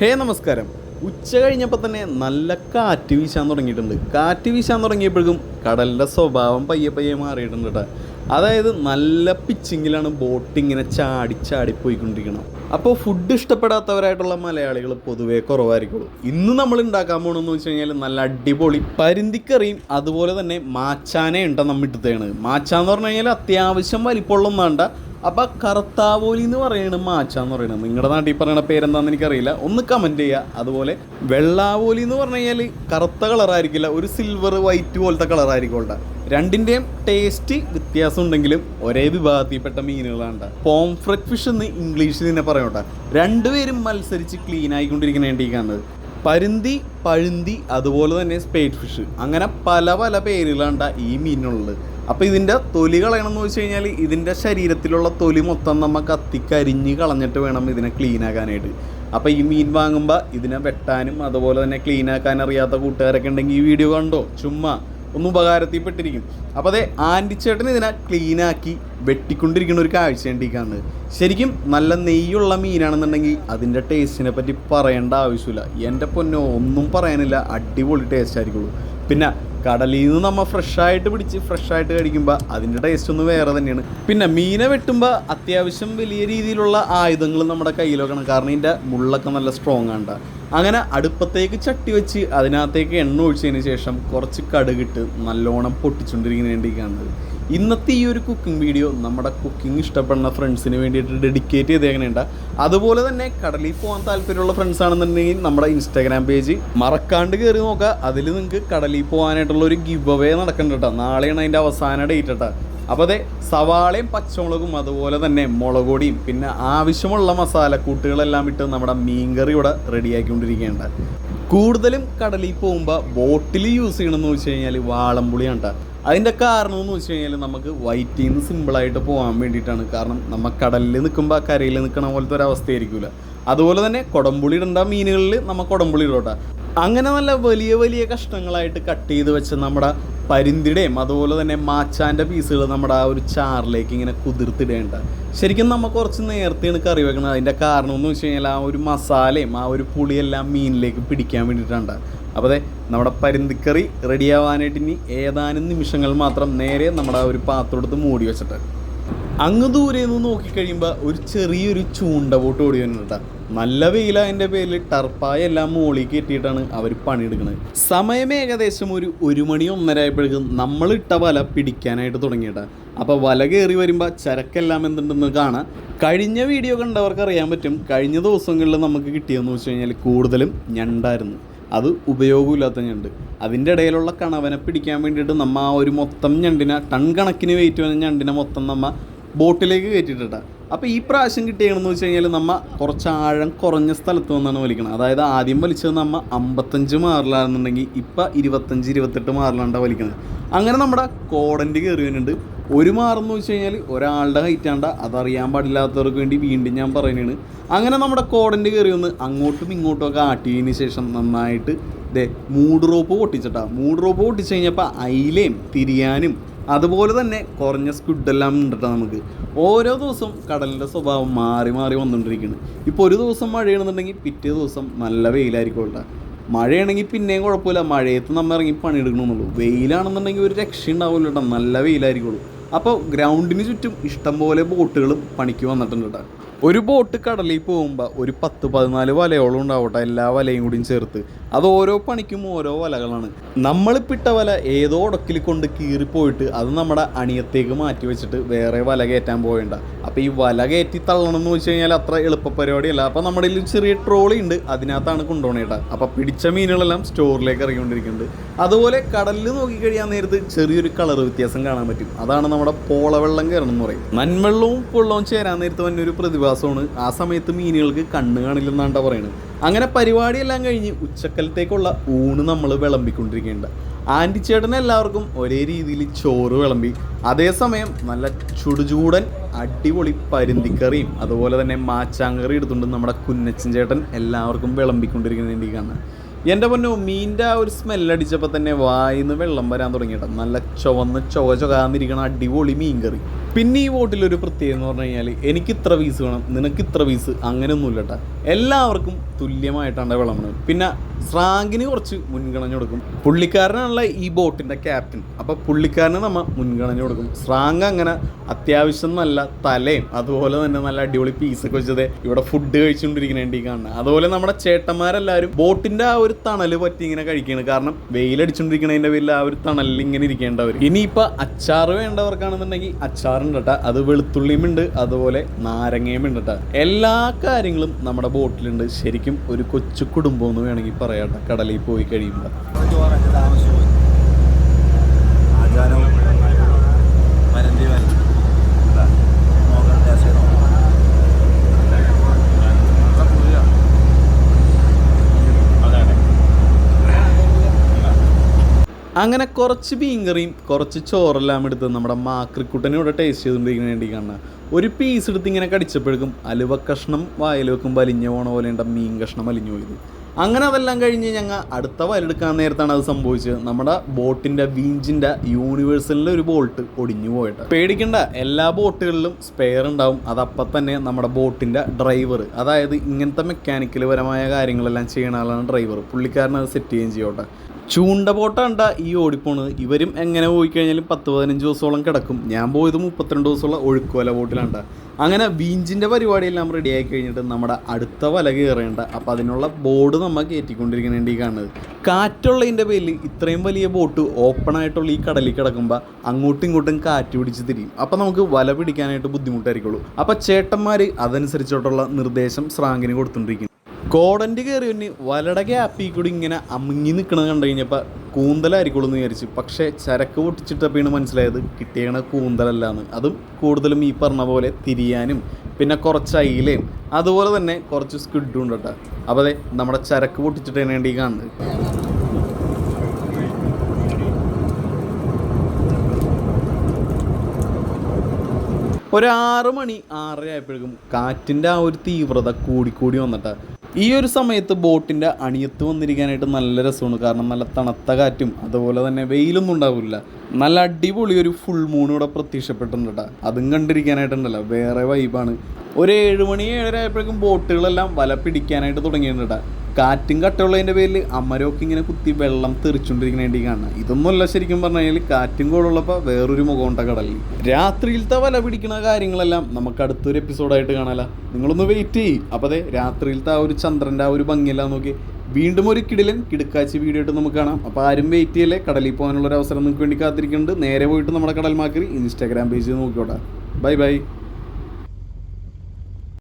ഹേ നമസ്കാരം. ഉച്ച കഴിഞ്ഞപ്പോൾ തന്നെ നല്ല കാറ്റ് വീശാൻ തുടങ്ങിയിട്ടുണ്ട്. കാറ്റ് വീശാൻ തുടങ്ങിയപ്പോഴേക്കും കടലിന്റെ സ്വഭാവം പയ്യെ പയ്യെ മാറിയിട്ടുണ്ട് കേട്ടോ അതായത് നല്ല പിച്ചിങ്ങിലാണ് ബോട്ട് ഇങ്ങനെ ചാടി ചാടി പോയിക്കൊണ്ടിരിക്കണം അപ്പോൾ ഫുഡ് ഇഷ്ടപ്പെടാത്തവരായിട്ടുള്ള മലയാളികൾ പൊതുവേ കുറവായിരിക്കുള്ളൂ. ഇന്ന് നമ്മൾ ഉണ്ടാക്കാൻ പോകണമെന്ന് വെച്ച് കഴിഞ്ഞാൽ നല്ല അടിപൊളി പരിന്തിക്കറിയും അതുപോലെ തന്നെ മാച്ചാനെ ഉണ്ട നമ്മൾ ഇട്ടത്തേണ് മാച്ചാന്ന് പറഞ്ഞു കഴിഞ്ഞാൽ അത്യാവശ്യം വലിപ്പമുള്ള ഒന്നാണ്ട അപ്പോൾ കറുത്താവോലി എന്ന് പറയുന്നത് മാച്ച എന്ന് പറയുന്നത് നിങ്ങളുടെ നാട്ടിൽ പറയുന്ന പേരെന്താണെന്ന് എനിക്കറിയില്ല. ഒന്ന് കമന്റ് ചെയ്യുക അതുപോലെ വെള്ളാവോലി എന്ന് പറഞ്ഞു കഴിഞ്ഞാൽ കറുത്ത കളറായിരിക്കില്ല ഒരു സിൽവർ വൈറ്റ് പോലത്തെ കളറായിരിക്കും രണ്ടിന്റെയും ടേസ്റ്റ് വ്യത്യാസം ഉണ്ടെങ്കിലും ഒരേ വിഭാഗത്തിൽപ്പെട്ട മീനുകളാണ് പോംഫ്രറ്റ് ഫിഷ് എന്ന് ഇംഗ്ലീഷിൽ തന്നെ പറയട്ടെ രണ്ടുപേരും മത്സരിച്ച് ക്ലീൻ ആയിക്കൊണ്ടിരിക്കുന്ന കാണുന്നത് പരുന്തി പഴുന്തി അതുപോലെ തന്നെ സ്പേറ്റ് ഫിഷ് അങ്ങനെ പല പല പേരുകളാണ് ഈ മീനിനുള്ളത്. അപ്പോൾ ഇതിന്റെ തൊലി കളയണമെന്ന് വെച്ച് കഴിഞ്ഞാൽ ഇതിന്റെ ശരീരത്തിലുള്ള തൊലി മൊത്തം നമ്മൾ കത്തിക്കരിഞ്ഞ് കളഞ്ഞിട്ട് വേണം ഇതിനെ ക്ലീൻ ആക്കാനായിട്ട്. അപ്പോൾ ഈ മീൻ വാങ്ങുമ്പോൾ ഇതിനെ വെട്ടാനും അതുപോലെ തന്നെ ക്ലീൻ ആക്കാൻ അറിയാത്ത കൂട്ടുകാരൊക്കെ ഉണ്ടെങ്കിൽ ഈ വീഡിയോ കണ്ടോ? ചുമ്മാ. ഒന്ന് ഉപകാരത്തിൽപ്പെട്ടിരിക്കും. അപ്പോൾ അതെ ആന്റിച്ചേട്ടൻ ഇതിനെ ക്ലീനാക്കി വെട്ടിക്കൊണ്ടിരിക്കുന്ന ഒരു കാഴ്ചയുണ്ട് ഈ ശരിക്കും നല്ല നെയ്യുള്ള മീനാണെന്നുണ്ടെങ്കിൽ അതിന്റെ ടേസ്റ്റിനെ പറ്റി പറയേണ്ട ആവശ്യമില്ല. എന്റെ പൊന്നോ ഒന്നും പറയാനില്ല. അടിപൊളി ടേസ്റ്റ് ആയിരിക്കുള്ളൂ. പിന്നെ കടലിൽ നിന്ന് നമ്മൾ ഫ്രഷായിട്ട് പിടിച്ച് ഫ്രഷായിട്ട് കഴിക്കുമ്പോൾ അതിന്റെ ടേസ്റ്റ് ഒന്ന് വേറെ തന്നെയാണ്. പിന്നെ മീനെ വെട്ടുമ്പോൾ അത്യാവശ്യം വലിയ രീതിയിലുള്ള ആയുധങ്ങൾ നമ്മുടെ കയ്യിൽ വെക്കണം കാരണം ഇതിന്റെ മുള്ളൊക്കെ നല്ല സ്ട്രോങ് ആണ് അങ്ങനെ അടുപ്പത്തേക്ക് ചട്ടി വെച്ച് അതിനകത്തേക്ക് എണ്ണ ഒഴിച്ചതിന് ശേഷം കുറച്ച് കടുകിട്ട് നല്ലോണം പൊട്ടിച്ചുകൊണ്ടിരിക്കുന്നതിന് വേണ്ടി ഇന്നത്തെ ഈ ഒരു കുക്കിംഗ് വീഡിയോ നമ്മുടെ കുക്കിംഗ് ഇഷ്ടപ്പെടുന്ന ഫ്രണ്ട്സിന് വേണ്ടിയിട്ട് ഡെഡിക്കേറ്റ് ചെയ്തേക്കണേണ്ട അതുപോലെ തന്നെ കടലിൽ പോകാൻ താല്പര്യമുള്ള ഫ്രണ്ട്സ് ആണെന്നുണ്ടെങ്കിൽ നമ്മുടെ ഇൻസ്റ്റാഗ്രാം പേജ് മറക്കാണ്ട് കയറി നോക്കുക. അതിൽ നിങ്ങൾക്ക് കടലിൽ പോകാനായിട്ടുള്ള ഒരു ഗിവ് അവേ നടക്കുന്നുണ്ട് കേട്ടോ. നാളെയാണ് അതിന്റെ അവസാന ഡേറ്റ് കേട്ടോ. അപ്പോൾ അതെ സവാളയും പച്ചമുളകും അതുപോലെ തന്നെ മുളകൊടിയും പിന്നെ ആവശ്യമുള്ള മസാലക്കൂട്ടുകളെല്ലാം ഇട്ട് നമ്മുടെ മീൻകറി ഇവിടെ റെഡിയാക്കിക്കൊണ്ടിരിക്കുകയുണ്ട് കൂടുതലും കടലിൽ പോകുമ്പോൾ ബോട്ടിൽ യൂസ് ചെയ്യണമെന്ന് വെച്ച് കഴിഞ്ഞാൽ വാളംപുളിയാണ് കേട്ടോ. അതിന്റെ കാരണം എന്ന് വെച്ച് കഴിഞ്ഞാൽ നമുക്ക് വൈറ്റിൽ നിന്ന് സിമ്പിളായിട്ട് പോകാൻ വേണ്ടിയിട്ടാണ്. കാരണം നമ്മൾ കടലിൽ നിൽക്കുമ്പോൾ കരയിൽ നിൽക്കണ പോലത്തെ ഒരു അവസ്ഥയായിരിക്കില്ല അതുപോലെ തന്നെ കുടംപുളി ഇടേണ്ട മീനുകളിൽ നമ്മൾ കുടംപുളി ഇടോട്ടെ അങ്ങനെ നല്ല വലിയ വലിയ കഷ്ണങ്ങളായിട്ട് കട്ട് ചെയ്ത് വെച്ച് നമ്മുടെ പരിന്തിടേയും അതുപോലെ തന്നെ മാച്ചാന്റെ പീസുകൾ നമ്മുടെ ആ ഒരു ചാറിലേക്ക് ഇങ്ങനെ കുതിർത്തിടേണ്ട. ശരിക്കും നമ്മൾ കുറച്ച് നേരത്തെയാണ് കറി വെക്കുന്നത് അതിന്റെ കാരണം എന്ന് വെച്ച് കഴിഞ്ഞാൽ ആ ഒരു മസാലയും ആ ഒരു പുളിയെല്ലാം മീനിലേക്ക് പിടിക്കാൻ വേണ്ടിയിട്ടാണ്. അപ്പോൾ അതെ നമ്മുടെ പരുന്തിക്കറി റെഡിയാവാനായിട്ട് ഇനി ഏതാനും നിമിഷങ്ങൾ മാത്രം നേരെ നമ്മുടെ ആ ഒരു പാത്രം മൂടി വെച്ചിട്ട്. അങ്ങ് ദൂരെ നിന്ന് നോക്കിക്കഴിയുമ്പോൾ ഒരു ചെറിയൊരു ചൂണ്ട പോട്ട് ഓടി വരുന്നുണ്ട് നല്ല വെയിലതിന്റെ പേരിൽ ടർപ്പായ എല്ലാം മോളിൽ കെട്ടിയിട്ടാണ് അവർ പണിയെടുക്കുന്നത് സമയം ഏകദേശം ഒരു ഒരു മണി ഒന്നര ആയപ്പോഴേക്കും നമ്മൾ ഇട്ട വല പിടിക്കാനായിട്ട് തുടങ്ങിയിട്ടാ അപ്പോൾ വല കയറി വരുമ്പോൾ ചരക്കെല്ലാം എന്തുണ്ടെന്ന് കാണാം. കഴിഞ്ഞ വീഡിയോ കണ്ടവർക്ക് അറിയാൻ പറ്റും. കഴിഞ്ഞ ദിവസങ്ങളിൽ നമുക്ക് കിട്ടിയെന്ന് വെച്ച് കഴിഞ്ഞാൽ കൂടുതലും ഞണ്ടായിരുന്നു. അത് ഉപയോഗമില്ലാത്ത ഞണ്ട് അതിന്റെ ഇടയിലുള്ള കണവനെ പിടിക്കാൻ വേണ്ടിയിട്ട് നമ്മ ആ ഒരു മൊത്തം ഞണ്ടിനെ ടൺ കണക്കിന് വെയിറ്റ് വന്ന ഞണ്ടിനെ മൊത്തം നമ്മ ബോട്ടിലേക്ക് കയറ്റിയിട്ടാ അപ്പോൾ ഈ പ്രാവശ്യം കിട്ടിയതെന്ന് വെച്ച് കഴിഞ്ഞാൽ നമ്മ കുറച്ച് ആഴം കുറഞ്ഞ സ്ഥലത്ത് നിന്നാണ് വലിക്കണം അതായത് ആദ്യം വലിച്ചത് നമ്മ അമ്പത്തഞ്ച് മാറിലാണെന്നുണ്ടെങ്കിൽ ഇപ്പം ഇരുപത്തഞ്ച് ഇരുപത്തെട്ട് മാറിലാണ്ടാണ് വലിക്കുന്നത് അങ്ങനെ നമ്മുടെ കോടന്റ് കയറി വരുന്നുണ്ട്. ഒരു മാറെന്ന് വെച്ച് കഴിഞ്ഞാൽ ഒരാളുടെ ഹൈറ്റാണ്ട അതറിയാൻ പാടില്ലാത്തവർക്ക് വേണ്ടി വീണ്ടും ഞാൻ പറയുന്നതാണ്. അങ്ങനെ നമ്മുടെ കോടന്റെ കയറി ഒന്ന് അങ്ങോട്ടും ഇങ്ങോട്ടും ഒക്കെ ആട്ടിയതിന് ശേഷം നന്നായിട്ട് ദേ മൂഡ് റോപ്പ് പൊട്ടിച്ചിട്ടാ. മൂഡ് റോപ്പ് പൊട്ടിച്ച് കഴിഞ്ഞപ്പോൾ അയിലയും തിരിയാനും അതുപോലെ തന്നെ കുറഞ്ഞ സ്ക്വിഡെല്ലാം ഉണ്ട് കേട്ടോ നമുക്ക്. ഓരോ ദിവസവും കടലിന്റെ സ്വഭാവം മാറി മാറി വന്നുകൊണ്ടിരിക്കുന്നു ഇപ്പോൾ ഒരു ദിവസം മഴയാണെന്നുണ്ടെങ്കിൽ പിറ്റേ ദിവസം നല്ല വെയിലായിരിക്കും കേട്ടോ. മഴയാണെങ്കിൽ പിന്നെയും കുഴപ്പമില്ല. മഴയത്ത് നമ്മൾ ഇറങ്ങി പണിയെടുക്കണമെന്നുള്ളൂ വെയിലാണെന്നുണ്ടെങ്കിൽ ഒരു രക്ഷ ഉണ്ടാവില്ല കേട്ടോ. നല്ല വെയിലായിരിക്കുള്ളൂ. അപ്പോൾ ഗ്രൗണ്ടിന് ചുറ്റും ഇഷ്ടംപോലെ ബോട്ടുകൾ പണിക്ക് വന്നിട്ടുണ്ട് കേട്ടോ ഒരു ബോട്ട് കടലിൽ പോകുമ്പോൾ ഒരു പത്ത് പതിനാല് വലയോളം ഉണ്ടാവട്ടെ എല്ലാ വലയും കൂടിയും ചേർത്ത്. അത് ഓരോ പണിക്കും ഓരോ വലകളാണ്. നമ്മളിപ്പിട്ട വല ഏതോ ഉടക്കിൽ കൊണ്ട് കീറിപ്പോയിട്ട് അത് നമ്മുടെ അണിയത്തേക്ക് മാറ്റി വെച്ചിട്ട് വേറെ വല കയറ്റാൻ പോയണ്ട അപ്പോൾ ഈ വല കയറ്റി തള്ളണം എന്ന് വെച്ച് കഴിഞ്ഞാൽ അത്ര എളുപ്പ പരിപാടിയല്ല അപ്പോൾ നമ്മുടെ ഒരു ചെറിയ ട്രോളി ഉണ്ട് അതിനകത്താണ് കൊണ്ടുപോകണേട്ടാ അപ്പോൾ പിടിച്ച മീനുകളെല്ലാം സ്റ്റോറിലേക്ക് ഇറങ്ങിക്കൊണ്ടിരിക്കുന്നുണ്ട്. അതുപോലെ കടലിൽ നോക്കിക്കഴിയാൻ നേരത്ത് ചെറിയൊരു കളർ വ്യത്യാസം കാണാൻ പറ്റും. അതാണ് നമ്മുടെ പോളവെള്ളം കയറണം എന്ന് പറയും. നന്മെള്ളവും പൊള്ളവും ചേരാൻ നേരത്ത് തന്നെ ഒരു പ്രതിഭാസമാണ് ആ സമയത്ത് മീനുകൾക്ക് കണ്ണ് കാണില്ലെന്നാണ്ടാ പറയുന്നത് അങ്ങനെ പരിപാടിയെല്ലാം കഴിഞ്ഞ് ഉച്ചക്കലത്തേക്കുള്ള ഊണ് നമ്മൾ വിളമ്പിക്കൊണ്ടിരിക്കേണ്ട. ആന്റി ചേട്ടൻ എല്ലാവർക്കും ഒരേ രീതിയിൽ ചോറ് വിളമ്പി. അതേസമയം നല്ല ചുടുചൂടൻ അടിപൊളി പരുന്തിക്കറിയും അതുപോലെ തന്നെ മാച്ചാങ്കറി എടുത്തുകൊണ്ട് നമ്മുടെ കുന്നച്ചൻ ചേട്ടൻ എല്ലാവർക്കും വിളമ്പിക്കൊണ്ടിരിക്കുന്ന വേണ്ടി കാണാം. എന്റെ പൊന്നോ മീന്റെ ആ ഒരു സ്മെല്ലടിച്ചപ്പോൾ തന്നെ വായിന്ന് വെള്ളം വരാൻ തുടങ്ങിയിട്ടാണ് നല്ല ചുവന്ന് ചുവ ചുകാന്നിരിക്കണ അടിപൊളി മീൻ കറി പിന്നെ ഈ വോട്ടിലൊരു പ്രത്യേകത എന്ന് പറഞ്ഞു കഴിഞ്ഞാൽ എനിക്ക് ഇത്ര പീസ് വേണം നിനക്ക് ഇത്ര പീസ് അങ്ങനെയൊന്നുമില്ല കേട്ടോ എല്ലാവർക്കും തുല്യമായിട്ടാണ് വിളമ്പണത് പിന്നെ സ്രാങ്കിന് കുറച്ച് മുൻഗണന കൊടുക്കും. പുള്ളിക്കാരനാണല്ലോ ഈ ബോട്ടിന്റെ ക്യാപ്റ്റൻ അപ്പോൾ പുള്ളിക്കാരനെ നമ്മൾ മുൻഗണന കൊടുക്കും. സ്രാങ്ക് അങ്ങനെ അത്യാവശ്യം നല്ല തലയും അതുപോലെ തന്നെ നല്ല അടിപൊളി പീസൊക്കെ വെച്ചത് ഇവിടെ ഫുഡ് കഴിച്ചുകൊണ്ടിരിക്കണേണ്ടി കാണുന്നത് അതുപോലെ നമ്മുടെ ചേട്ടന്മാരെല്ലാവരും ബോട്ടിന്റെ ആ ഒരു തണൽ പറ്റി ഇങ്ങനെ കഴിക്കുകയാണ് കാരണം വെയിലടിച്ചുകൊണ്ടിരിക്കണതിന്റെ പേരിൽ ആ ഒരു തണലിൽ ഇങ്ങനെ ഇരിക്കേണ്ടവർ ഇനിയിപ്പോൾ അച്ചാർ വേണ്ടവർക്കാണെന്നുണ്ടെങ്കിൽ അച്ചാറുണ്ട് കേട്ടോ അത് വെളുത്തുള്ളിയും ഉണ്ട് അതുപോലെ നാരങ്ങയും ഉണ്ട് കേട്ടോ എല്ലാ കാര്യങ്ങളും നമ്മുടെ ബോട്ടിലുണ്ട്. ശരിക്കും ഒരു കൊച്ചു കുടുംബം എന്ന് വേണമെങ്കിൽ പറയാം കേട്ടോ കടലിൽ പോയി കഴിയുമ്പോൾ അങ്ങനെ കുറച്ച് മീൻകറിയും കുറച്ച് ചോറെല്ലാം എടുത്ത് നമ്മുടെ മാക്രിക്കുട്ടനോട് ടേസ്റ്റ് ചെയ്തുകൊണ്ടിരിക്കുന്ന വേണ്ടി കാണുക ഒരു പീസ് എടുത്ത് ഇങ്ങനെ കടിച്ചപ്പോഴേക്കും അലുവ കഷ്ണം വായിൽ വെക്കുമ്പോൾ അലിഞ്ഞു പോണ പോലെ ഉണ്ട് മീൻ കഷ്ണം അലിഞ്ഞു പോയത്. അങ്ങനെ അതെല്ലാം കഴിഞ്ഞ് ഞങ്ങൾ അടുത്ത വയലെടുക്കാൻ നേരത്താണ് അത് സംഭവിച്ചത്. നമ്മുടെ ബോട്ടിന്റെ വീഞ്ചിന്റെ യൂണിവേഴ്സലിന്റെ ഒരു ബോട്ട് ഒടിഞ്ഞു പോയിട്ട്. പേടിക്കണ്ട എല്ലാ ബോട്ടുകളിലും സ്പെയർ ഉണ്ടാവും. അതപ്പം തന്നെ നമ്മുടെ ബോട്ടിന്റെ ഡ്രൈവർ അതായത് ഇങ്ങനത്തെ മെക്കാനിക്കൽ പരമായ കാര്യങ്ങളെല്ലാം ചെയ്യണ ആളാണ് ഡ്രൈവർ പുള്ളിക്കാരനത് സെറ്റ് ചെയ്യുകയും ചെയ്യോട്ടെ ചൂണ്ട ബോട്ടാണ്ട ഈ ഓടിപ്പോണ് ഇവരും എങ്ങനെ പോയി കഴിഞ്ഞാലും പത്ത് പതിനഞ്ച് ദിവസത്തോളം കിടക്കും. ഞാൻ പോയത് മുപ്പത്തിരണ്ട് ദിവസമുള്ള ഒഴുക്കുവല ബോട്ടിലാണ്ട. അങ്ങനെ ബീഞ്ചിന്റെ പരിപാടിയെല്ലാം റെഡി ആയി കഴിഞ്ഞിട്ട് നമ്മുടെ അടുത്ത വല കയറേണ്ട അപ്പോൾ അതിനുള്ള ബോർഡ് നമ്മൾ കയറ്റിക്കൊണ്ടിരിക്കണേണ്ടി കാണുന്നത്. കാറ്റുള്ളതിന്റെ പേരിൽ ഇത്രയും വലിയ ബോട്ട് ഓപ്പൺ ആയിട്ടുള്ള ഈ കടലിൽ കിടക്കുമ്പോൾ അങ്ങോട്ടും ഇങ്ങോട്ടും കാറ്റ് പിടിച്ച് തിരിയും. അപ്പോൾ നമുക്ക് വല പിടിക്കാനായിട്ട് ബുദ്ധിമുട്ടായിരിക്കുള്ളൂ. അപ്പോൾ ചേട്ടന്മാർ അതനുസരിച്ചിട്ടുള്ള നിർദ്ദേശം സ്രാങ്കിന് കൊടുത്തുകൊണ്ടിരിക്കും കോടന്റെ കയറിയൊന്ന് വലയുടെ ഗ്യാപ്പിൽ കൂടി ഇങ്ങനെ അമുങ്ങി നിൽക്കണത് കണ്ടു കഴിഞ്ഞപ്പോൾ കൂന്തലായിരിക്കുള്ളൂ എന്ന് വിചാരിച്ചു. പക്ഷേ ചരക്ക് പൊട്ടിച്ചിട്ടപ്പോഴാണ് മനസ്സിലായത് കിട്ടിയണ കൂന്തലല്ലാന്ന്. അതും കൂടുതലും ഈ പറഞ്ഞ പോലെ തിരിയാനും പിന്നെ കുറച്ച് അയിലയും അതുപോലെ തന്നെ കുറച്ച് സ്കിഡും ഉണ്ട് കേട്ടോ അപ്പോൾ അതെ നമ്മുടെ ചരക്ക് പൊട്ടിച്ചിട്ടാണ് വേണ്ടി കാണുന്നത്. ഒരാറ് മണി ആറര ആയപ്പോഴേക്കും കാറ്റിന്റെ ആ ഒരു തീവ്രത കൂടിക്കൂടി വന്നിട്ട്. ഈ ഒരു സമയത്ത് ബോട്ടിന്റെ അണിയത്ത് വന്നിരിക്കാനായിട്ട് നല്ല രസമാണ്. കാരണം നല്ല തണുത്ത കാറ്റും അതുപോലെ തന്നെ വെയിലൊന്നും ഉണ്ടാവില്ല. നല്ല അടിപൊളി ഒരു ഫുൾ മൂൺ ഇവിടെ പ്രത്യക്ഷപ്പെട്ടിട്ടുണ്ട് കേട്ടോ. അതും കണ്ടിരിക്കാനായിട്ടുണ്ടല്ലോ. വേറെ വൈബാണ് ഒരു ഏഴ് മണി ഏഴര ആയപ്പോഴേക്കും ബോട്ടുകളെല്ലാം വല പിടിക്കാനായിട്ട് തുടങ്ങിയിട്ടുണ്ട് കാറ്റും കട്ടുള്ളതിന്റെ പേരിൽ അമരമൊക്കെ ഇങ്ങനെ കുത്തി വെള്ളം തെറിച്ചുകൊണ്ടിരിക്കുന്ന വേണ്ടി കാണുക ഇതൊന്നുമല്ല ശരിക്കും പറഞ്ഞു കഴിഞ്ഞാൽ കാറ്റും കോടുള്ളപ്പോൾ വേറൊരു മുഖമുണ്ട കടലിൽ. രാത്രിയിലത്തെ വല പിടിക്കുന്ന കാര്യങ്ങളെല്ലാം നമുക്ക് അടുത്തൊരു എപ്പിസോഡായിട്ട് കാണാല. നിങ്ങളൊന്ന് വെയിറ്റ് ചെയ്യും. അപ്പോൾ അതെ രാത്രിയിലത്തെ ആ ഒരു ചന്ദ്രന്റെ ആ ഒരു ഭംഗിയെല്ലാം നോക്കി. വീണ്ടും ഒരു കിടിലൻ കിടുക്കാച്ചി വീഡിയോ ആയിട്ട് നമുക്ക് കാണാം. അപ്പോൾ ആരും വെയിറ്റ് ചെയ്യല്ലേ? കടലിൽ പോകാനുള്ള ഒരു അവസരം നിങ്ങൾക്ക് വേണ്ടി കാത്തിരിക്കുന്നുണ്ട്. നേരെ പോയിട്ട് നമ്മുടെ കടൽ മാക്കറി ഇൻസ്റ്റാഗ്രാം പേജ് നോക്കിക്കോട്ടെ. Bye bye